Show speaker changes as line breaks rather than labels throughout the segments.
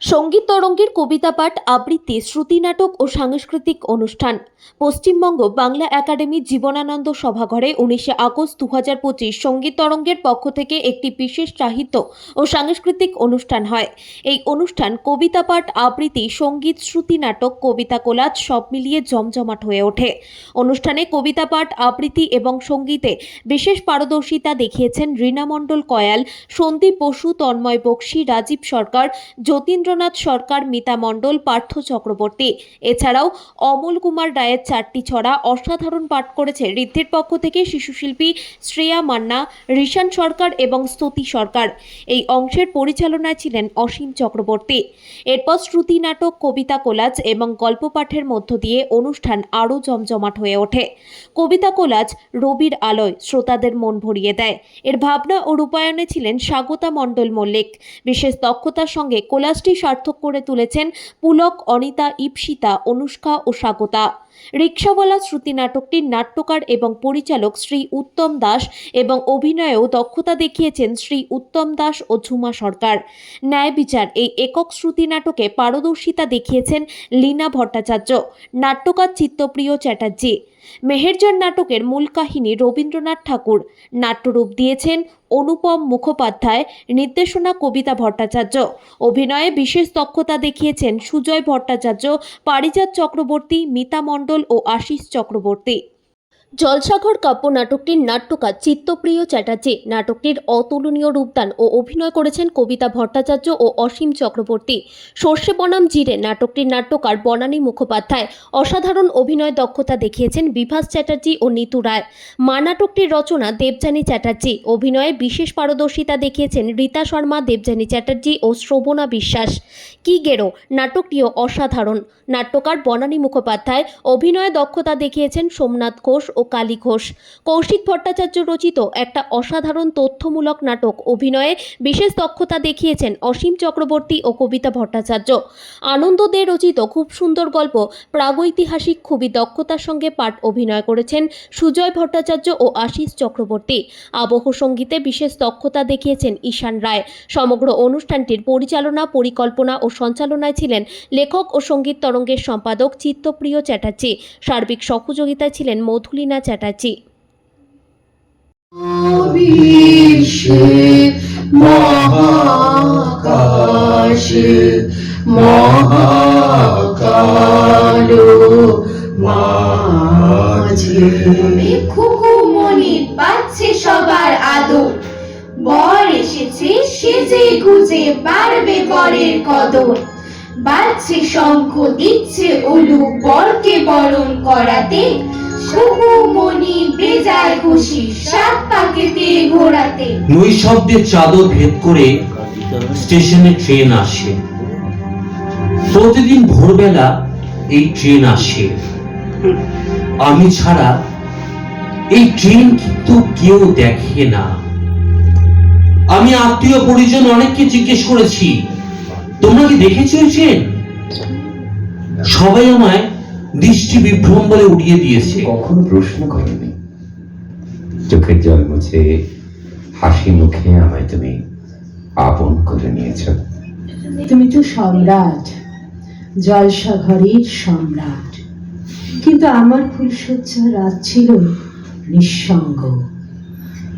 সংগীত তরঙ্গের কবিতা পাঠ, আবৃত্তি, শ্রুতি নাটক ও সাংস্কৃতিক অনুষ্ঠান। পশ্চিমবঙ্গ বাংলা একাডেমি জীবনানন্দ সভাঘরে উনিশে আগস্ট দু হাজার পঁচিশ সংগীত তরঙ্গের পক্ষ থেকে একটি বিশেষ সাহিত্য ও সাংস্কৃতিক অনুষ্ঠান হয়। এই অনুষ্ঠান কবিতা পাঠ, আবৃত্তি, সংগীত, শ্রুতি নাটক, কবিতা কোলাজ সব মিলিয়ে জমজমাট হয়ে ওঠে। অনুষ্ঠানে কবিতা পাঠ, আবৃত্তি এবং সঙ্গীতে বিশেষ পারদর্শিতা দেখিয়েছেন রীনা মণ্ডল কয়াল, সন্দীপ বসু, তন্ময় বক্সি, রাজীব সরকার যতীন্দ্রনাথ সরকার, মিতা মণ্ডল, পার্থ চক্রবর্তী। এছাড়াও অমল কুমার রায়ের চারটি ছড়া অসাধারণ পাঠ করেছে ঋদ্ধির পক্ষ থেকে শিশুশিল্পী শ্রেয়া মান্না, ঋষান সরকার এবং স্তুতি সরকার। এই অংশের পরিচালনায় ছিলেন অসীম চক্রবর্তী। এরপর শ্রুতি নাটক, কবিতা কোলাজ এবং গল্প পাঠের মধ্য দিয়ে অনুষ্ঠান আরও জমজমাট হয়ে ওঠে। কবিতা কোলাজ রবির আলোয় শ্রোতাদের মন ভরিয়ে দেয়। এর ভাবনা ও রূপায়ণে ছিলেন স্বাগতা মণ্ডল মল্লিক। বিশেষ দক্ষতার সঙ্গে কোলাজটি সার্থক করে তুলেছেন পুলক অনিতা ইপসিতা অনুষ্কা ও স্বাগতা। রিক্সাওয়ালা শ্রুতি নাটকটির নাট্যকার এবং পরিচালক শ্রী উত্তম দাস এবং অভিনয়েও দক্ষতা দেখিয়েছেন শ্রী উত্তম দাস ও ঝুমা সরকার। ন্যায় বিচার, এই একক শ্রুতি নাটকে পারদর্শিতা দেখিয়েছেন লীনা ভট্টাচার্য, নাট্যকার চিত্তপ্রিয় চ্যাটার্জি। মেহেরজান নাটকের মূল কাহিনী রবীন্দ্রনাথ ঠাকুর। নাট্যরূপ দিয়েছেন অনুপম মুখোপাধ্যায়, নির্দেশনা কবিতা ভট্টাচার্য। অভিনয়ে বিশেষ দক্ষতা দেখিয়েছেন সুজয় ভট্টাচার্য, পারিজাত চক্রবর্তী, মিতা মণ্ডল ও আশিস চক্রবর্তী। জলসাঘর কাব্য নাটকটির নাট্যকার চিত্তপ্রিয় চ্যাটার্জি। নাটকটির অতুলনীয় রূপদান ও অভিনয় করেছেন কবিতা ভট্টাচার্য ও অসীম চক্রবর্তী। সর্ষে বনাম জিরে নাটকটির নাট্যকার বনানী মুখোপাধ্যায়। অসাধারণ অভিনয় দক্ষতা দেখিয়েছেন বিভাস চ্যাটার্জি ও নিতু রায়। মা নাটকটির রচনা দেবযানী চ্যাটার্জি। অভিনয়ে বিশেষ পারদর্শিতা দেখিয়েছেন রীতা শর্মা, দেবযানী চ্যাটার্জি ও শ্রবণা বিশ্বাস। কি গেরো, নাটকটিও অসাধারণ। নাট্যকার বনানী মুখোপাধ্যায় অভিনয়ে দক্ষতা দেখিয়েছেন সোমনাথ ঘোষ ও কালী ঘোষ। কৌশিক ভট্টাচার্য রচিত একটা অসাধারণ তথ্যমূলক নাটক অভিনয়ে বিশেষ দক্ষতা দেখিয়েছেন অসীম চক্রবর্তী ও কবিতা ভট্টাচার্য। আনন্দ দে রচিত খুব সুন্দর গল্প প্রাগৈতিহাসিক খুবই দক্ষতার সঙ্গে পাঠ অভিনয় করেছেন সুজয় ভট্টাচার্য ও আশিস চক্রবর্তী। আবহ সঙ্গীতে বিশেষ দক্ষতা দেখিয়েছেন ঈশান রায়। সমগ্র অনুষ্ঠানটির পরিচালনা, পরিকল্পনা ও সঞ্চালনায় ছিলেন লেখক ও সংগীত তরঙ্গের সম্পাদক চিত্তপ্রিয় চ্যাটার্জি। সার্বিক সহযোগিতায় ছিলেন মধুলিনা চ্যাটার্জি।
মহাকাশে মহাকালো মাঝে।
খুকুমনি পাচ্ছে সবার আদর। বর এসেছে সেজে গুজে বাড়বে বরের কদর। বাজছে শঙ্খ দিচ্ছে উলু বরকে বরণ করাতে।
নৈশব্দের চাদর ভেদ করে স্টেশনে ট্রেন আসে। প্রতিদিন ভোরবেলা এই ট্রেন আসে। আমি ছাড়া এই ট্রেন কিন্তু কেউ দেখে না। আমি আত্মীয় পরিজন অনেককে জিজ্ঞেস করেছি, তোমরা কি দেখেছ ট্রেন? সবাই আমায় দৃষ্টি বিভ্রম বলে উড়িয়ে দিয়েছে।
কখনো প্রশ্ন করনি। চোখের জল মুছে হাসি মুখে আমায় তুমি আপন করে নিয়েছ।
তুমি তো সম্রাট জলসাঘরের সম্রাট। কিন্তু আমার ফুলসজ্জা রাত ছিল নিঃসঙ্গ।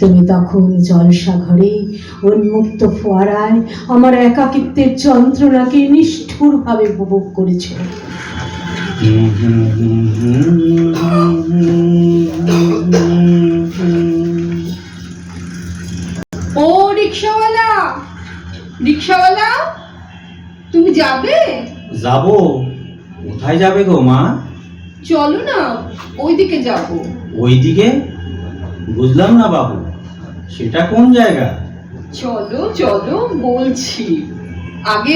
তুমি তখন জলসাঘরে উন্মুক্ত ফোয়ারায় আমার একাকিত্বের যন্ত্রণাকে নিষ্ঠুরভাবে উপভোগ করেছ।
ও রিক্সাওয়ালা রিক্সাওয়ালা তুমি যাবে?
যাব। কোথায় যাবে গো মা?
চলো না ওইদিকে যাব।
ওইদিকে? বুঝলাম না বাবু সেটা কোন জায়গা?
চলো চলো বলছি। আগে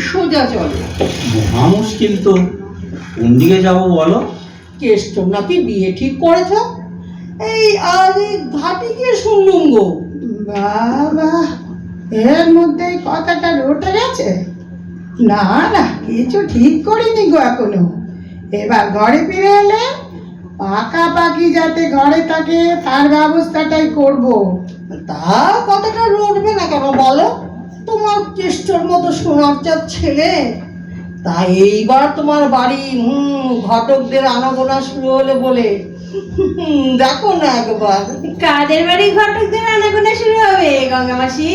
সোজা চলো।
মহা মুশকিল তো। কোন দিকে যাব বলো?
কেষ্ট নাকি বিয়ে ঠিক করেছ? এই আজ এই ঘাটি গিয়ে শুনলুম গো।
বাবা এর মধ্যে কথাটা রটে গেছে? না না কিছু ঠিক করিনি গো এখনও। এবার ঘরে ফিরে এলে পাকাপাকি যাতে ঘরে থাকে তার ব্যবস্থাটাই করব।
তা কথাটা রটবে না কেন বলো? তোমার চেষ্টার মতো সোনার চাঁদ ছেলে। তাই এইবার তোমার বাড়ি হুম ঘটকদের আনাগোনা শুরু হলে বলে। দেখো না একবার।
কাদের বাড়ি ঘটকদের আনাগোনা শুরু হবে গঙ্গা মাসি?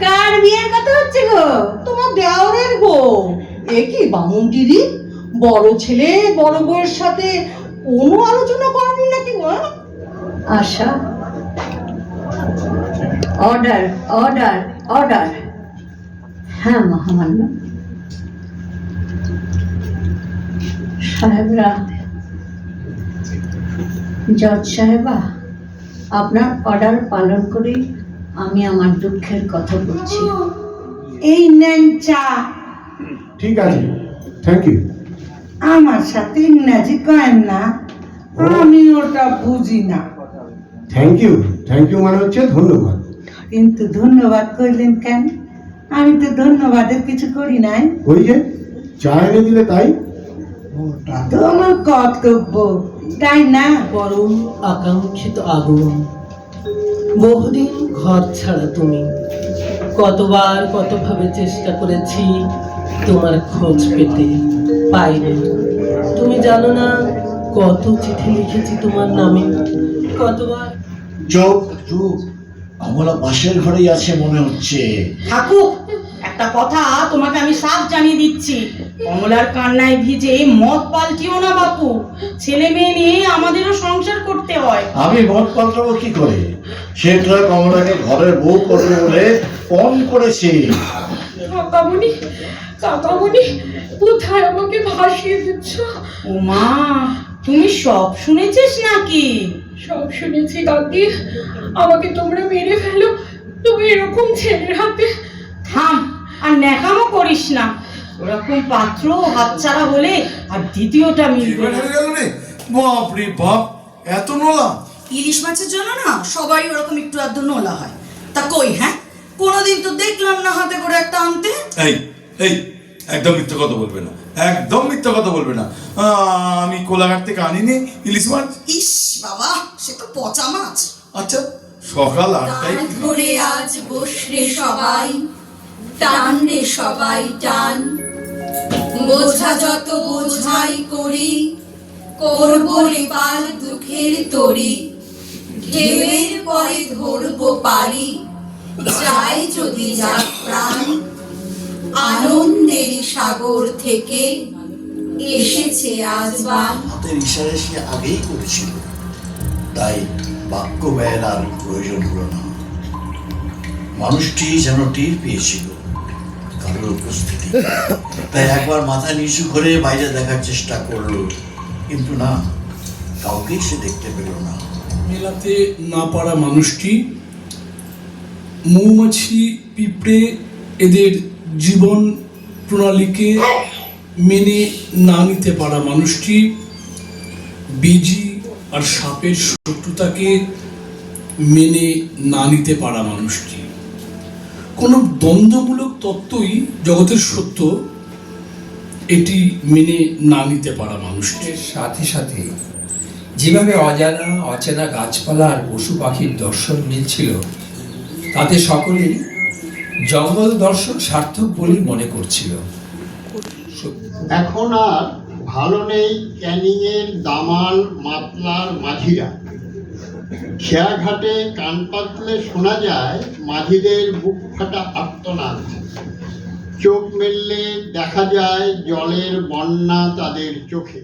কার বিয়ের কথা হচ্ছে গো?
তোমার দেওরের গো এ কি বামুন দিদি? বড় ছেলে বড় বউয়ের সাথে কোনো আলোচনা করেনি নাকি গো?
আশা। অর্ডার অর্ডার অর্ডার হ্যাঁ মহামান্য। সাহেবরা। জজ সাহেবা আপনার অর্ডার পালন করে আমি আমার দুঃখের কথা বলছি।
এই নেন চা।
ঠিক আছে থ্যাংক ইউ
আমার সাথে ইংরাজি কয়েন না। আমি ওটা বুঝি না।
থ্যাংক ইউ থ্যাংক ইউ মানে হচ্ছে ধন্যবাদ।
কিন্তু ধন্যবাদ করলেন কেন? আমি তো ধন্যবাদের কিছু করি নাই।
ওই যে চা এনে দিলে তাই?
ওটা তো আমার কর্তব্য তাই না?
পরম আকাঙ্ক্ষিত আগমন। বহুদিন ঘর ছাড়া তুমি। কতবার কতভাবে চেষ্টা করেছি তোমার খোঁজ পেতে পাইনি। তুমি জানো না কত চিঠি লিখেছি তোমার নামে। কতবার
চোখ চুপ। আমরা পাশের ঘরেই আছে মনে হচ্ছে।
থাকুক একটা কথা তোমাকে আমি সাফ জানিয়ে দিচ্ছি। কমলার কান্নায় ভিজে মদ পাল্টিও না বাপু। ছেলে মেয়ে নিয়ে আমাদেরও সংসার করতে হয়।
আমি মত পাল্টাবো কি করে? সেটা কমলাকে ঘরের বউ করবে বলে ফোন করেছি।
কাকামণি কাকামণি কোথায় আমাকে ভাসিয়ে দিচ্ছ?
ও মা তুমি সব শুনেছিস নাকি?
সব শুনেছি কাকি। আমাকে তোমরা মেরে ফেলো। তুমি এরকম ছেলের হাতে
থাম আর ন্যাকামো করিস না। ওরকম পাত্র হাতছাড়া হলে আর দ্বিতীয়টা মিলবে না।
বাপরে বাপ এত নোলা।
ইলিশ মাছের জন্য না সবাই ওরকম একটু আধটু নোলা হয়। তা কই হ্যাঁ? কোনোদিন তো দেখলাম না হাতে করে একটা আনতে।
এই এই একদম মিথ্যা কথা বলবে না। একদম মিথ্যা কথা বলবে না। আহ, আমি কোলাঘাট থেকে আনিনি ইলিশ মাছ।
ইস বাবা সে তো পচা মাছ।
আচ্ছা সকাল আটটায়
ধরে আজ বসরে সবাই টান রে সবাই টান। বোঝা যত বোঝাই করি, করব পাল দুঃখের তরি। ঢেউয়ের পরে ধরবো পারি, যাই যদি যাক প্রাণ। আনন্দের সাগর থেকে এসেছে আজ বান।
হাতের ইশারে সে আগেই করেছিল। তাই বাক্য ব্যয়ের আর প্রয়োজন হলো না। মানুষটি যেন টের পেয়েছিল কারোর উপস্থিতি। তাই একবার মাথা নিচু করে বাইরে দেখার চেষ্টা করল। কিন্তু না সে দেখতে পেল না।
মেলাতে না পারা মানুষটি মৌমাছি, পিঁপড়ে এদের জীবন প্রণালীকে মেনে না নিতে পারা মানুষটি বিজি আর সাপের শত্রুতাকে মেনে না নিতে পারা মানুষটি। কোনো দ্বন্দ্বমূলক তত্ত্বই জগতের সত্য এটি মেনে না নিতে পারা মানুষটি
সাথে সাথে যেভাবে অজানা অচেনা গাছপালা আর পশু পাখির দর্শন মিলছিল তাতে সকলেই জঙ্গল দর্শন সার্থক বলেই মনে করছিল।
এখন আর ভালো নেই ক্যানিংয়ের দামাল মাতলার মাঝিরা। খেয়াঘাটে কান পাতলে শোনা যায়, মাঝিদের বুক ফাটা আত্মনাদ চোখ মেললে দেখা যায়, জলের বন্যা তাদের চোখে।